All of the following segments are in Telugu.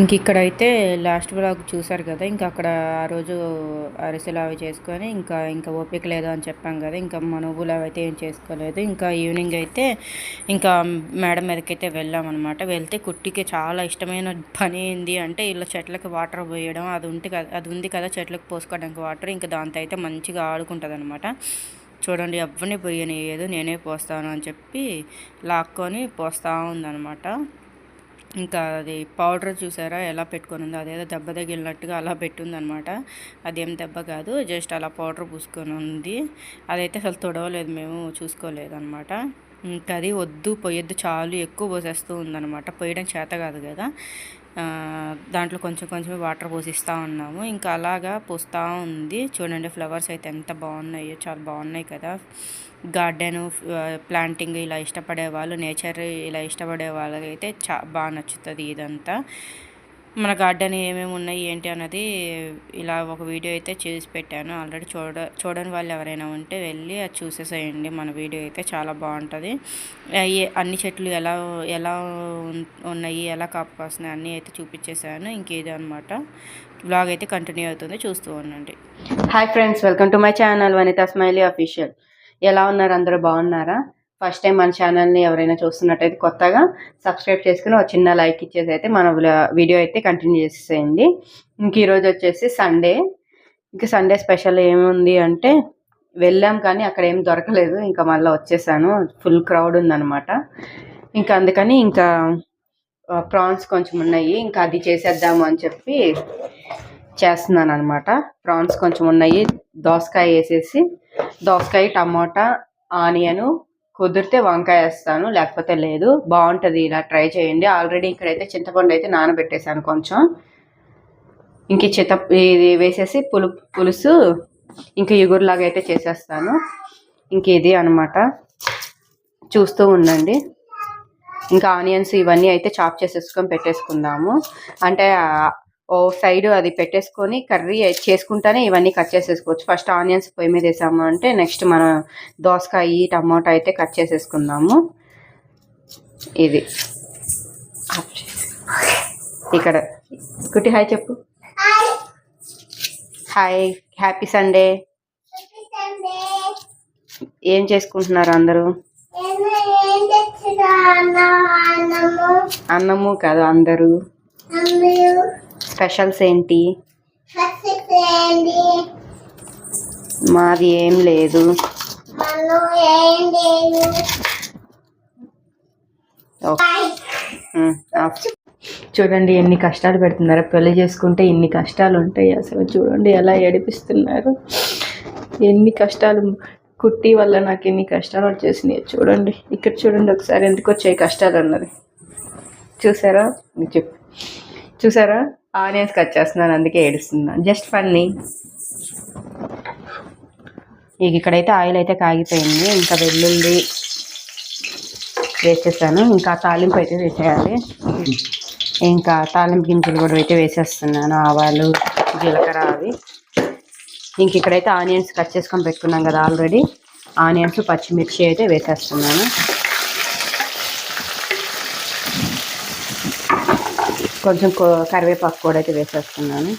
ఇంక ఇక్కడైతే లాస్ట్ బ్లాగ్ చూసారు కదా ఇంకా అక్కడ ఆ రోజు అరిసెలు అవి చేసుకొని ఇంకా ఇంకా ఓపిక లేదు అని చెప్పాం కదా ఇంకా మనుగులు అవి అయితే ఏం చేసుకోలేదు. ఇంకా ఈవినింగ్ అయితే ఇంకా మేడం మీదకైతే వెళ్ళామన్నమాట. వెళ్తే కుట్టికి చాలా ఇష్టమైన పని ఏంది అంటే ఇలా చెట్లకు వాటర్ పోయడం అది ఉంటే కదా అది ఉంది కదా చెట్లకు పోసుకోవడానికి వాటర్ ఇంకా దాంతో అయితే మంచిగా ఆడుకుంటుంది అనమాట చూడండి ఎవరిని పోయనియదు నేనే పోస్తాను అని చెప్పి లాక్కొని పోస్తూ ఉందనమాట ఇంకా అది పౌడర్ చూసారా ఎలా పెట్టుకొని ఉందో అదేదో దెబ్బ తగిలినట్టుగా అలా పెట్టింది అనమాట అదేం దెబ్బ కాదు జస్ట్ అలా పౌడర్ పూసుకొని ఉంది. అదైతే అసలు తొడవలేదు మేము చూసుకోలేదనమాట ఇంకా అది వద్దు పొయ్యొద్దు చాలు ఎక్కువ పోసేస్తూ ఉందనమాట పోయడం చేత కాదు కదా. దాంట్లో కొంచెం కొంచెం వాటర్ పోసిస్తూ ఉన్నాము. ఇంకా అలాగా పోస్తూ ఉంది. చూడండి ఫ్లవర్స్ అయితే ఎంత బాగున్నాయో చాలా బాగున్నాయి కదా. గార్డెను ప్లాంటింగ్ ఇలా ఇష్టపడే వాళ్ళు నేచర్ ఇలా ఇష్టపడే వాళ్ళకైతే చా బాగా నచ్చుతుంది ఇదంతా. మన గార్డెన్ ఏమేమి ఉన్నాయి ఏంటి అన్నది ఇలా ఒక వీడియో అయితే చేసి పెట్టాను. ఆల్రెడీ చూడ చూడని వాళ్ళు ఎవరైనా ఉంటే వెళ్ళి అది చూసేసేయండి. మన వీడియో అయితే చాలా బాగుంటుంది. అన్ని చెట్లు ఎలా ఎలా ఉన్నాయి ఎలా కాపుకొస్తున్నాయి అన్నీ అయితే చూపించేశాను. ఇంకేది అనమాట బ్లాగ్ అయితే కంటిన్యూ అవుతుంది. చూస్తూ ఉండండి. Hi friends welcome to my channel Vanitha smiley official. ఎలా ఉన్నారు? అందరూ బాగున్నారా? ఫస్ట్ టైం మన ఛానల్ని ఎవరైనా చూస్తున్నట్టయితే కొత్తగా సబ్స్క్రైబ్ చేసుకుని ఒక చిన్న లైక్ ఇచ్చేసి అయితే మన వీడియో అయితే కంటిన్యూ చేసేయండి ఇంక ఈరోజు వచ్చేసి సండే. ఇంకా సండే స్పెషల్ ఏముంది అంటే వెళ్ళాం కానీ అక్కడ ఏం దొరకలేదు. ఇంకా మళ్ళీ వచ్చేసాను. ఫుల్ క్రౌడ్ ఉందన్నమాట. ఇంకా అందుకని ఇంకా ప్రాన్స్ కొంచెం ఉన్నాయి. ఇంకా అది చేసేద్దాము అని చెప్పి చేస్తున్నాను అనమాట ప్రాన్స్ కొంచెం ఉన్నాయి. దోసకాయ వేసేసి దోసకాయ టమోటా ఆనియను కుదిరితే వంకాయ వేస్తాను లేకపోతే లేదు. బాగుంటుంది ఇలా ట్రై చేయండి. ఆల్రెడీ ఇక్కడైతే చింతపండు అయితే నానబెట్టేశాను కొంచెం. ఇంక చింత ఇది వేసేసి పులు పులుసు ఇంక ఇగురులాగా అయితే చేసేస్తాను. ఇంక ఇది అనమాట చూస్తూ ఉండండి. ఇంకా ఆనియన్స్ ఇవన్నీ అయితే చాప్ చేసేసుకొని పెట్టేసుకుందాము. అంటే ఓ సైడ్ అది పెట్టేసుకొని కర్రీ చేసుకుంటానే ఇవన్నీ కట్ చేసేసుకోవచ్చు. ఫస్ట్ ఆనియన్స్ పొయ్యి మీద వేసాము అంటే నెక్స్ట్ మనం దోసకాయ టమాటా అయితే కట్ చేసేసుకుందాము. ఇది. ఇక్కడ. కుట్టి హాయ్ చెప్పు. హాయ్. Happy Sunday. ఏం చేసుకుంటున్నారు అందరూ? అన్నము? కాదు అందరూ. స్పెషల్స్ ఏంటి? మాది ఏం లేదు. ఓకే. చూడండి ఎన్ని కష్టాలు పెడుతున్నారు. పెళ్ళి చేసుకుంటే ఇన్ని కష్టాలు ఉంటాయి. అసలు చూడండి ఎలా ఏడిపిస్తున్నారు. ఎన్ని కష్టాలు కుట్టి వల్ల నాకు ఎన్ని కష్టాలు వచ్చేసినాయి చూడండి. ఇక్కడ చూడండి ఒకసారి ఎందుకు వచ్చాయి కష్టాలు అన్నది. చూసారా? చెప్పు. చూసారా? ఆనియన్స్ కట్ చేస్తున్నాను అందుకే ఏడుస్తున్నాను. Just funny. ఇక ఇక్కడైతే ఆయిల్ అయితే కాగిపోయింది ఇంకా వెల్లుల్లి వేసేసాను ఇంకా తాలింపు అయితే వేసేయాలి. ఇంకా తాలింపు గింజలు కూడా అయితే వేసేస్తున్నాను ఆవాలు జీలకర్ర అవి. ఇంక ఇక్కడైతే ఆనియన్స్ కట్ చేసుకొని పెట్టుకున్నాం కదా ఆల్రెడీ. ఆనియన్స్ పచ్చిమిర్చి అయితే వేసేస్తున్నాను. కొంచెం కరివేపాకు కూడా అయితే వేసేస్తున్నాను.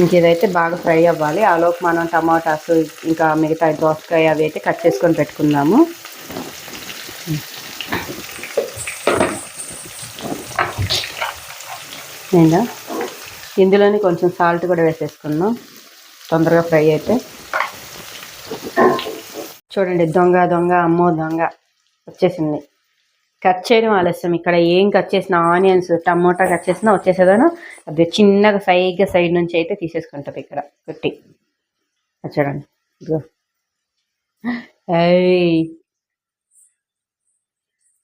ఇంక ఇదైతే బాగా ఫ్రై అవ్వాలి. ఆలోపు మనం టమాటాస్ ఇంకా మిగతా దోసకాయ అవి అయితే కట్ చేసుకొని పెట్టుకుందాము. నేను ఇందులోనే కొంచెం సాల్ట్ కూడా వేసేసుకుందాం. తొందరగా ఫ్రై అయితే. చూడండి దొంగ దొంగ అమ్మో దొంగ వచ్చేసింది. కట్ చేయడం ఆలస్యం. ఇక్కడ ఏం కట్ చేసిన ఆనియన్స్ టమోటా కట్ చేసినా వచ్చేసేదాను. అది చిన్నగా సైగా సైడ్ నుంచి అయితే తీసేసుకుంటుంది ఇక్కడ కొట్టి చూడండి.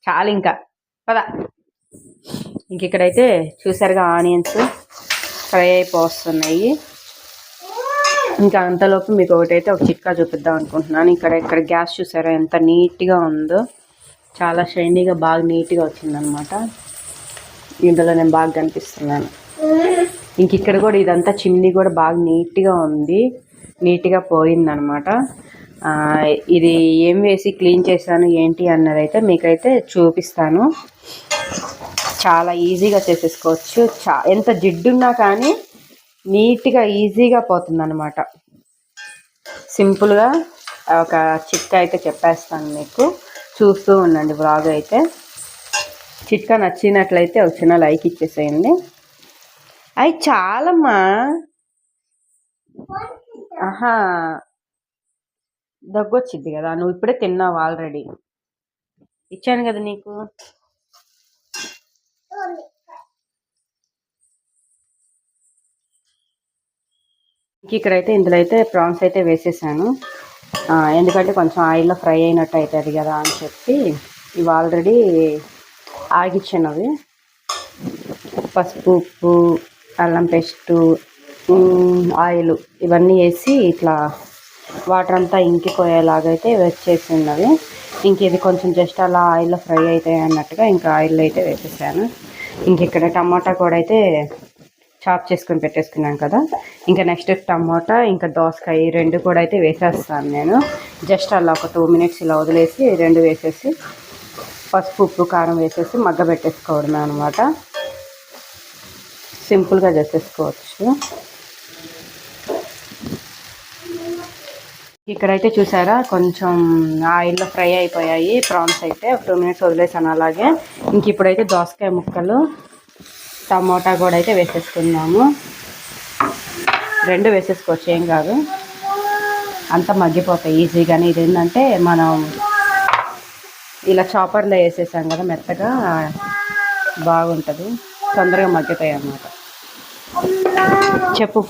చాలు ఇంకా. పదా. ఇంక ఇక్కడైతే చూసారుగా ఆనియన్స్ ఫ్రై అయిపోతున్నాయి ఇంకా అంతలోపు మీకు ఒకటైతే ఒక చిట్కా చూపిద్దాం అనుకుంటున్నాను. ఇక్కడ ఇక్కడ గ్యాస్ చూసారా ఎంత నీట్గా ఉందో. చాలా షైనీగా బాగా నీట్గా వచ్చిందనమాట ఇందులో నేను బాగా కనిపిస్తున్నాను. ఇంక ఇక్కడ కూడా ఇదంతా చిమ్నీ కూడా బాగా నీట్గా ఉంది. నీట్గా పోయిందనమాట ఇది ఏం వేసి క్లీన్ చేశాను ఏంటి అన్నదైతే మీకైతే చూపిస్తాను. చాలా ఈజీగా చేసేసుకోవచ్చు. చా ఎంత జిడ్డున్నా కానీ నీట్గా ఈజీగా పోతుందనమాట సింపుల్గా ఒక చిట్కా అయితే చెప్పేస్తాను మీకు. చూస్తూ ఉండండి బ్లాగ్ అయితే. చిట్కా నచ్చినట్లయితే ఒక చిన్న లైక్ ఇచ్చేసేయండి. అవి చాలమ్మా. ఆహా. దగ్గొచ్చింది కదా నువ్వు ఇప్పుడే తిన్నావు ఆల్రెడీ. ఇచ్చాను కదా నీకు. ఇక్కడైతే ఇందులో అయితే ప్రాన్స్ అయితే వేసేసాను. ఎందుకంటే కొంచెం ఆయిల్లో ఫ్రై అయినట్టు అవుతుంది కదా అని చెప్పి ఇవి ఆల్రెడీ ఆగిచ్చినవి. పసుపు ఉప్పు అల్లం పేస్టు ఆయిల్ ఇవన్నీ వేసి ఇట్లా వాటర్ అంతా ఇంకిపోయేలాగైతే వచ్చేసి ఇంక ఇది కొంచెం జస్ట్ అలా ఆయిల్లో ఫ్రై అవుతాయి అన్నట్టుగా ఇంకా ఆయిల్ అయితే వేసేసాను. ఇంక ఇక్కడ టమాటా కూడా అయితే చాప్ చేసుకొని పెట్టేసుకున్నాను కదా. ఇంకా నెక్స్ట్ టమాటా ఇంకా దోసకాయ ఈ రెండు కూడా అయితే వేసేస్తాను నేను. జస్ట్ అలా ఒక టూ మినిట్స్ ఇలా వదిలేసి రెండు వేసేసి పసుపు ఉప్పు కారం వేసేసి మగ్గ పెట్టేసుకోవడమే అనమాట సింపుల్గా చేసేసుకోవచ్చు. ఇక్కడైతే చూసారా కొంచెం ఆయిల్లో ఫ్రై అయిపోయాయి. ప్రాన్స్ అయితే ఒక టూ మినిట్స్ వదిలేసాను అలాగే. ఇంక ఇప్పుడైతే దోసకాయ ముక్కలు టమోటా కూడా అయితే వేసేసుకున్నాము రెండు వేసేసుకోవచ్చు ఏం కాదు. అంతా మగ్గిపోతాయి ఈజీగానే. ఇది ఏంటంటే మనం ఇలా చాపర్లో వేసేసాం కదా మెత్తగా. బాగుంటుంది. తొందరగా మగ్గుతాయి అన్నమాట. చెప్పు.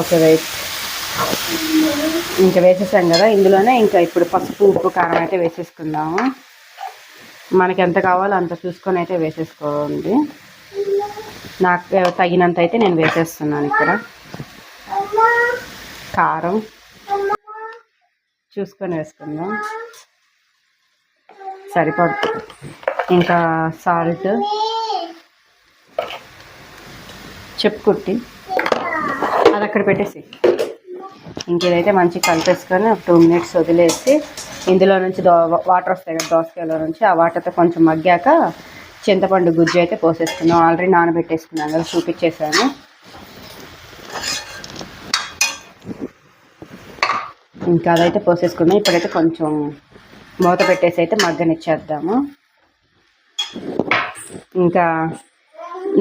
Okay wait. ఇంకా వేసేసాం కదా ఇందులోనే ఇంకా ఇప్పుడు పసుపు ఉప్పు కారం అయితే వేసేసుకుందాము. మనకి ఎంత కావాలో అంత చూసుకొని అయితే వేసేసుకోండి. నాకు తగినంత అయితే నేను వేసేస్తున్నాను ఇక్కడ. కారం. చూసుకొని వేసుకుందాం. సరిపడుతుంది ఇంకా సాల్ట్. చెప్పుకుట్టి అది అక్కడ పెట్టేసి. ఇంకేదైతే మంచిగా కలిపేసుకొని ఒక టూ మినిట్స్ వదిలేసి ఇందులో నుంచి దో వాటర్ వస్తాయి కదా దోసకాయలో నుంచి ఆ వాటర్తో కొంచెం మగ్గాక చింతపండు గుజ్జు అయితే పోసేసుకున్నాం ఆల్రెడీ నానబెట్టేసుకున్నాను కదా చూపించేసాను ఇంకా అదైతే పోసేసుకున్నాం ఇప్పుడైతే కొంచెం మూత పెట్టేసి అయితే మగ్గనిచ్చేద్దాము. ఇంకా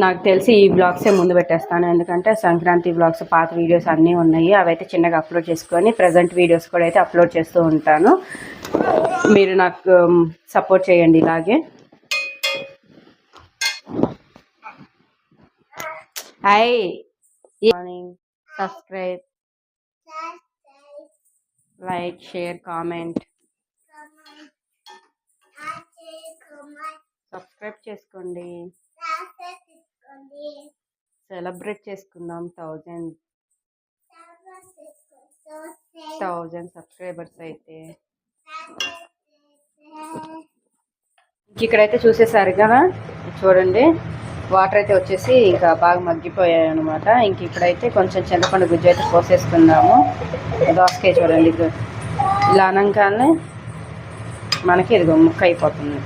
నాకు తెలిసి ఈ బ్లాగ్సే ముందు పెట్టేస్తాను. ఎందుకంటే సంక్రాంతి బ్లాగ్స్ పాత వీడియోస్ అన్నీ ఉన్నాయి. అవైతే చిన్నగా అప్లోడ్ చేసుకొని ప్రజెంట్ వీడియోస్ కూడా అయితే అప్లోడ్ చేస్తూ ఉంటాను. మీరు నాకు సపోర్ట్ చేయండి ఇలాగే. Hi. Morning subscribe like share comment subscribe చేసుకోండి. సెలబ్రేట్ చేసుకుందాం థౌజండ్. థౌజండ్ సబ్స్క్రైబర్స్ అయితే. ఇక్కడైతే చూసేసారు కదా? చూడండి. వాటర్ అయితే వచ్చేసి ఇంకా బాగా మగ్గిపోయాయి అనమాట ఇంక ఇక్కడైతే కొంచెం చింతపండు గుజ్జు అయితే పోసేసుకుందాము దోసకాయ చూడండి ఇలా అనగానే మనకి ఇదిగో ముక్క అయిపోతుంది.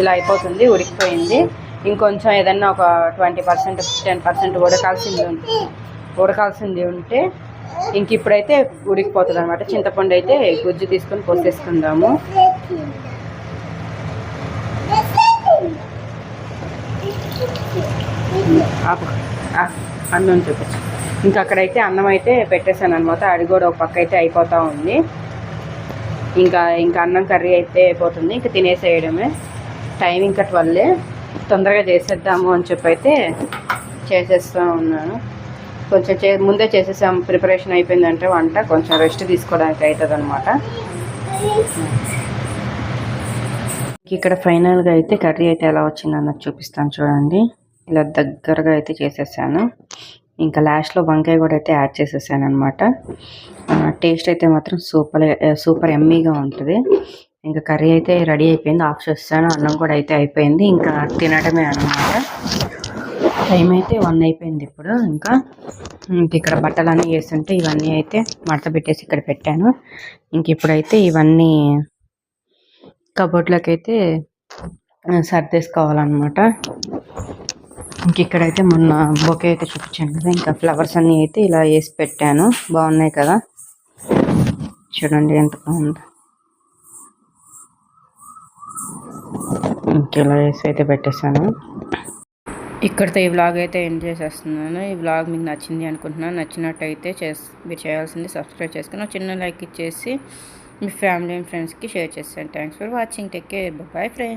ఇలా అయిపోతుంది ఉడికిపోయింది. ఇంకొంచెం ఏదన్నా ఒక ట్వంటీ పర్సెంట్ టెన్ పర్సెంట్ ఉడకాల్సింది ఉడకాల్సింది ఉంటే ఇంక ఇప్పుడైతే ఉడికిపోతుంది అనమాట చింతపండు అయితే గుజ్జు తీసుకొని పోసేసుకుందాము అన్నం చూపించు. ఇంకా అక్కడైతే అన్నం అయితే పెట్టేశాను అనమాట అది కూడా ఒక పక్క అయితే అయిపోతూ ఉంది. ఇంకా ఇంకా అన్నం కర్రీ అయితే అయిపోతుంది. ఇంకా తినేసేయడమే. టైం ఇంకా ట్వెల్వ్ తొందరగా చేసేద్దాము అని చెప్పి అయితే చేసేస్తూ ఉన్నాను. కొంచెం చే ముందే చేసేసాం ప్రిపరేషన్ అయిపోయిందంటే వంట కొంచెం రెస్ట్ తీసుకోవడానికి అవుతుంది అనమాట ఇక్కడ ఫైనల్గా అయితే కర్రీ అయితే ఎలా వచ్చిందో అన్నది చూపిస్తాను చూడండి. ఇలా దగ్గరగా అయితే చేసేసాను. ఇంకా లాస్ట్లో వంకాయ కూడా అయితే యాడ్ చేసేసాను అనమాట టేస్ట్ అయితే మాత్రం సూపర్ సూపర్ ఎమ్మీగా ఉంటుంది. ఇంకా కర్రీ అయితే రెడీ అయిపోయింది. ఆఫ్ చేస్తాను. అన్నం కూడా అయితే అయిపోయింది. ఇంకా తినడమే అనమాట టైం అయితే వన్ అయిపోయింది ఇప్పుడు. ఇంకా ఇంక ఇక్కడ బట్టలన్నీ వేస్తుంటే ఇవన్నీ అయితే మడత పెట్టేసి ఇక్కడ పెట్టాను. ఇంక ఇప్పుడైతే ఇవన్నీ కబోర్డ్లోకి అయితే సర్దేసుకోవాలన్నమాట. ఇంక ఇక్కడైతే మొన్న బొకే అయితే చూపించాను కదా. ఇంకా ఫ్లవర్స్ అన్నీ అయితే ఇలా వేసి పెట్టాను. బాగున్నాయి కదా. చూడండి ఎంత బాగుందో. ఇలా వేసి అయితే పెట్టేశాను. ఇక్కడితో ఈ వ్లాగ్ అయితే ఎండ్ చేసేస్తున్నాను. ఈ వ్లాగ్ మీకు నచ్చింది అనుకుంటున్నాను నచ్చినట్టయితే చేస్ మీరు చేయాల్సింది సబ్స్క్రైబ్ చేసుకుని చిన్న లైక్ ఇచ్చేసి మీ ఫ్యామిలీ అండ్ ఫ్రెండ్స్కి షేర్ చేస్తాను thanks for watching take care bye friends